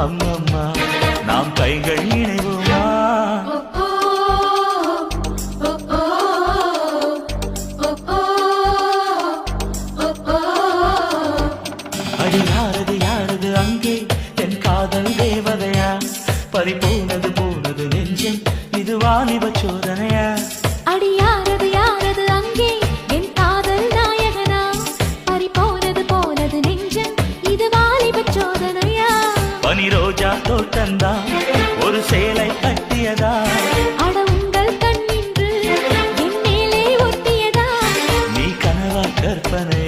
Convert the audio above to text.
அம்மம்மா நாம் கைகள் இணைவோமா? அடி யாரது யாரது அங்கே? என் காதல் தேவதையா? பறி போனது போனது நெஞ்சம். இது வாலிப சோதனையா? தந்தா ஒரு சேலை கட்டியதா? நீ கனவா கற்பனை